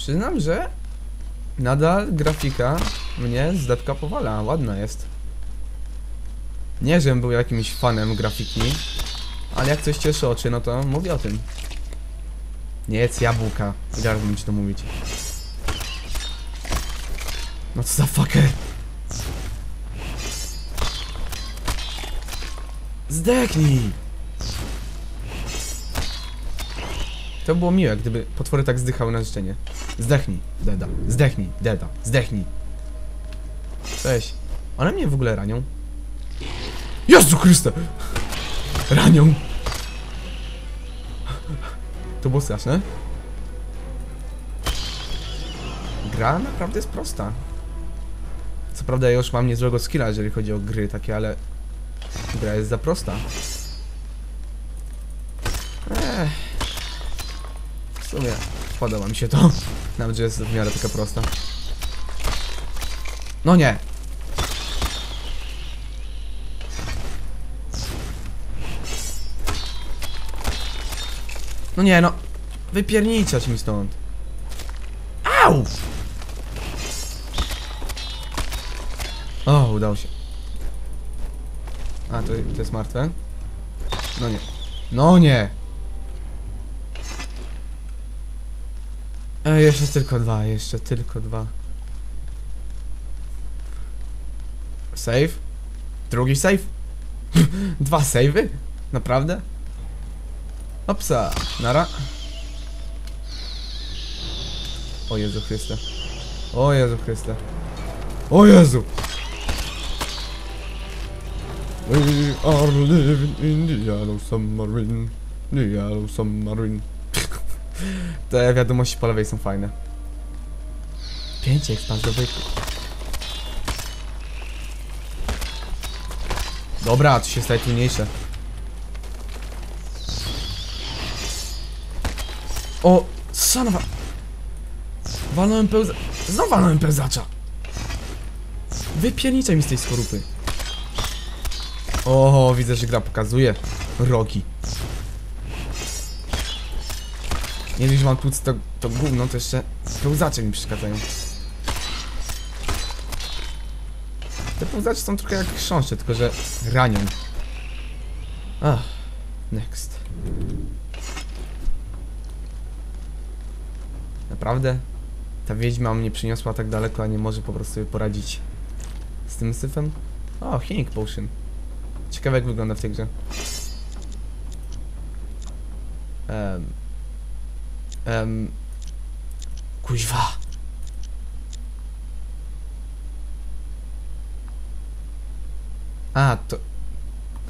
Przyznam, że nadal grafika mnie z depka powala. Ładna jest. Nie, żebym był jakimś fanem grafiki, ale jak coś cieszy oczy, no to mówię o tym. Nie jedz jabłka. Mi ci to mówić. No co za fucker. Zdechnij! To było miłe, gdyby potwory tak zdychały na życzenie. Zdechnij, deda. Zdechnij, deda. Zdechnij. Cześć. One mnie w ogóle ranią. Jezu Chryste! Ranią. To było straszne. Gra naprawdę jest prosta. Co prawda ja już mam niezłego skilla, jeżeli chodzi o gry takie, ale gra jest za prosta. Ech. W sumie podoba mi się to. Nawet, że jest w miarę taka prosta. No nie! No nie, no. Wypierniczać mi stąd. Au! O, udało się. A, to, to jest martwe? No nie. No nie! E, jeszcze tylko dwa, jeszcze tylko dwa. Save? Drugi save? dwa save'y? Naprawdę? Opsa, nara. O Jezu Chryste. O Jezu Chryste. O Jezu! We are living in the yellow submarine. The yellow submarine. Te wiadomości po lewej są fajne. Pięć ekspans do byku. Dobra, to się staje trudniejsze. O, sanowa. Walnąłem pełza... Znowu walnąłem pełzacza. Wypierniczaj mi z tej skorupy. O, widzę, że gra pokazuje rogi. Nie dość, że mam tłuc to, to gówno, to jeszcze pełzacze mi przeszkadzają. Te pełzacze są trochę jak chrząszcze, tylko że ranią. Ach, next. Naprawdę? Ta wiedźma mnie przyniosła tak daleko, a nie może po prostu poradzić z tym syfem? O, healing potion. Ciekawe jak wygląda w tej grze. Um. Um. Kuźwa. A, to...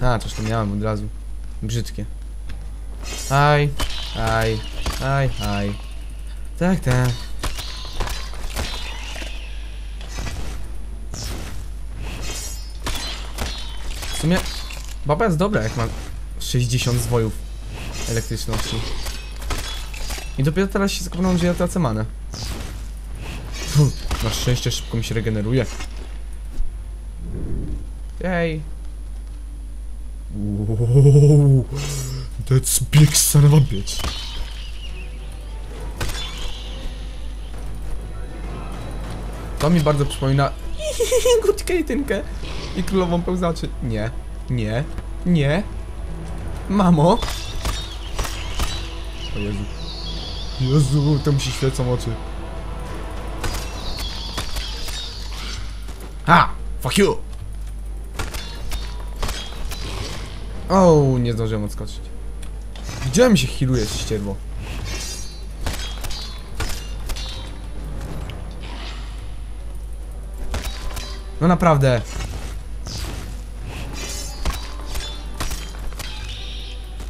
A, to miałem od razu. Brzydkie. Aj, aj, aj, aj. Tak, tak. W sumie baba jest dobra, jak ma 60 zwojów elektryczności. I dopiero teraz się skapnąłem, że ja tracę manę. Na szczęście szybko mi się regeneruje. Jej. Wow, that's big son of a bitch. To mi bardzo przypomina Good Kate'ynkę i królową pełzaczy. Nie, nie, nie. Mamo. O Jezu. Jezu, to mi się świecą oczy. Ha! Fuck you! O, nie zdążyłem odskoczyć. Widziałem się healuje ścierwo. No naprawdę.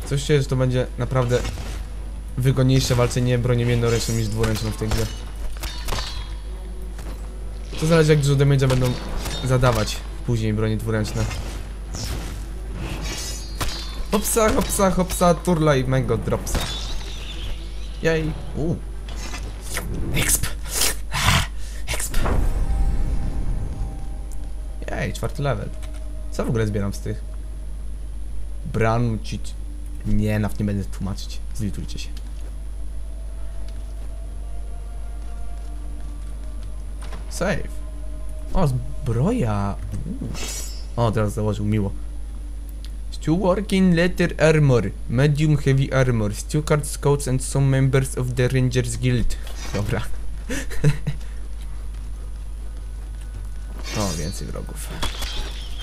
Coś czuję, że to będzie naprawdę wygodniejsze walczenie bronią jednoręczną niż dwuręczną w tej grze. To zależy jak dużo damage'a będą zadawać później bronie dwuręczne. Hopsa, hopsa, hopsa, turla i mango dropsa. Jej. Uuu. Exp. Exp. Jej, czwarty level. Co w ogóle zbieram z tych? Branucić. Nie, nawet nie będę tłumaczyć. Zlitujcie się. Save. O, zbroja. O, teraz założył, miło. Stu working letter armor, medium heavy armor, Stu card scouts and some members of the Rangers Guild. Dobra. o, więcej wrogów.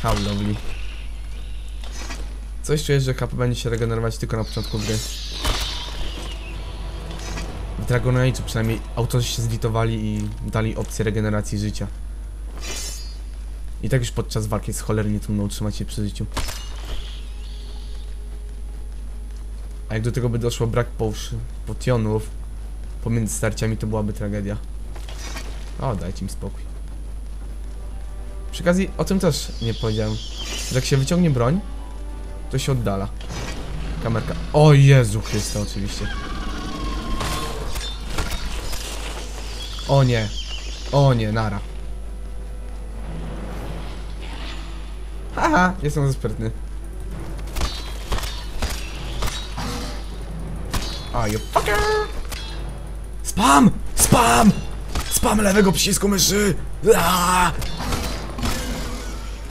How lovely. Coś czujesz, że HP będzie się regenerować tylko na początku gry. Dragon Age'u przynajmniej autorzy się zlitowali i dali opcję regeneracji życia. I tak już podczas walki jest cholernie trudno utrzymać się przy życiu. A jak do tego by doszło brak potionów pomiędzy starciami, to byłaby tragedia. O, dajcie mi spokój. Przy okazji, o tym też nie powiedziałem, że jak się wyciągnie broń, to się oddala. Kamerka. O Jezu Chryste, oczywiście. O nie. O nie, nara. Haha, jestem sprytny. A, you fucker! Spam! Spam! Spam lewego przycisku myszy! Aaaa!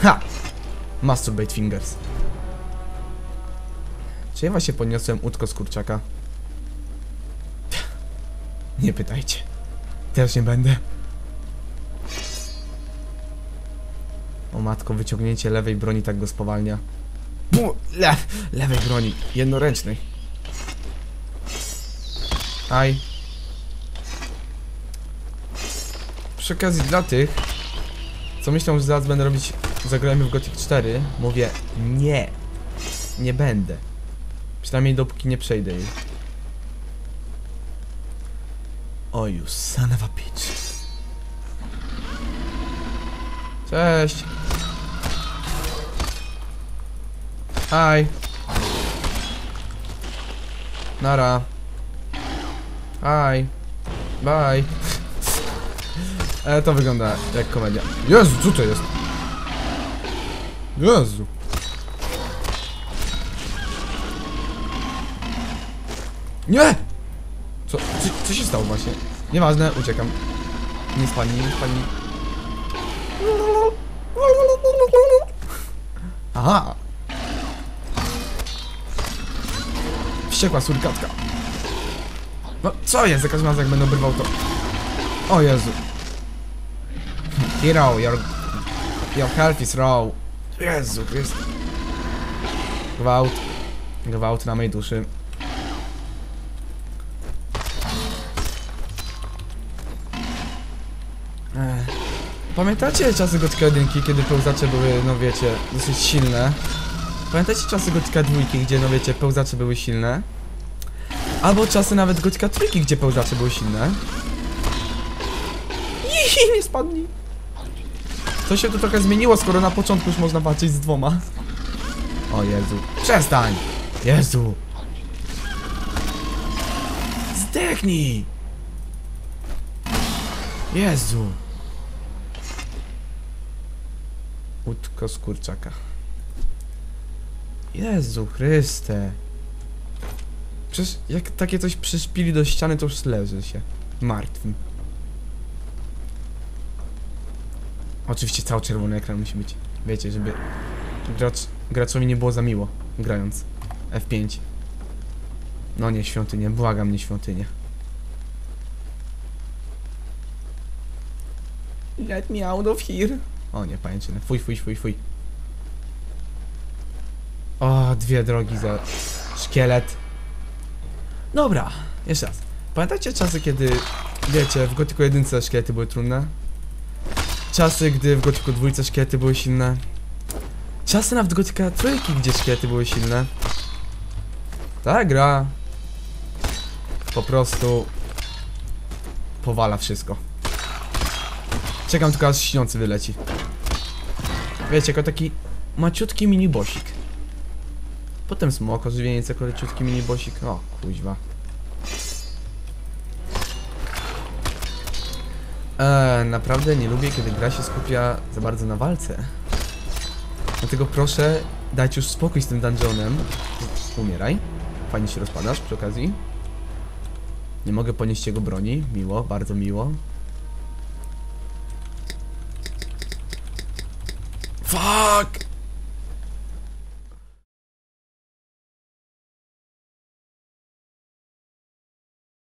Ha! Masturbate fingers. Czy ja właśnie podniosłem łódko z kurczaka? Nie pytajcie. Też nie będę. O matko, wyciągnięcie lewej broni tak go spowalnia. Bu, le, lewej broni, jednoręcznej. Aj. Przy okazji dla tych, co myślą, że zaraz będę robić Zagrajmy w Gothic 4, mówię nie. Nie będę. Przynajmniej dopóki nie przejdę jej. O you son of a bitch. Cześć. Hi. Nara. Hi. Bye. E, to wygląda jak komedia. Jezu, co to jest? Jezu. Nie! Co, co, się stało właśnie? Nieważne, uciekam. Nie spani, nie spani. Aha! Wściekła surkatka. No, co jest? Za każdym razem jak będę obrywał to... O Jezu. Hero, your... Your health is raw. Jezu, jest... Gwałt. Gwałt na mej duszy. Pamiętacie czasy Gotika 1, kiedy pełzacze były, no wiecie, dosyć silne? Pamiętacie czasy Gotika 2, gdzie, no wiecie, pełzacze były silne? Albo czasy nawet Gotika 3, gdzie pełzacze były silne? Ihi, nie spadnij! To się tu trochę zmieniło, skoro na początku już można walczyć z dwoma. O Jezu. Przestań! Jezu! Zdechnij! Jezu! Łódko z kurczaka. Jezu Chryste! Przecież jak takie coś przyszpili do ściany, to już leży się. Martwym. Oczywiście cały czerwony ekran musi być. Wiecie, żeby gracz, graczowi nie było za miło grając. F5. No nie świątynię, błagam nie świątynię. Let me out of here. O nie, pajęczynę. Fuj, fuj, fuj, fuj. O, dwie drogi za szkielet. Dobra, jeszcze raz. Pamiętacie czasy, kiedy, wiecie, w Gotyku 1 szkielety były trudne? Czasy, gdy w Gotyku 2 szkielety były silne? Czasy nawet Gotyka trójki, gdzie szkielety były silne? Ta gra po prostu powala wszystko. Czekam tylko aż śniący wyleci. Wiecie, jako taki maciutki mini bosik. Potem smok, ożywieniec jako leciutki mini bosik. O, kuźwa. Eee, naprawdę nie lubię, kiedy gra się skupia za bardzo na walce. Dlatego proszę, dać już spokój z tym dungeonem. Umieraj. Fajnie się rozpadasz przy okazji. Nie mogę ponieść jego broni. Miło, bardzo miło. Fuck!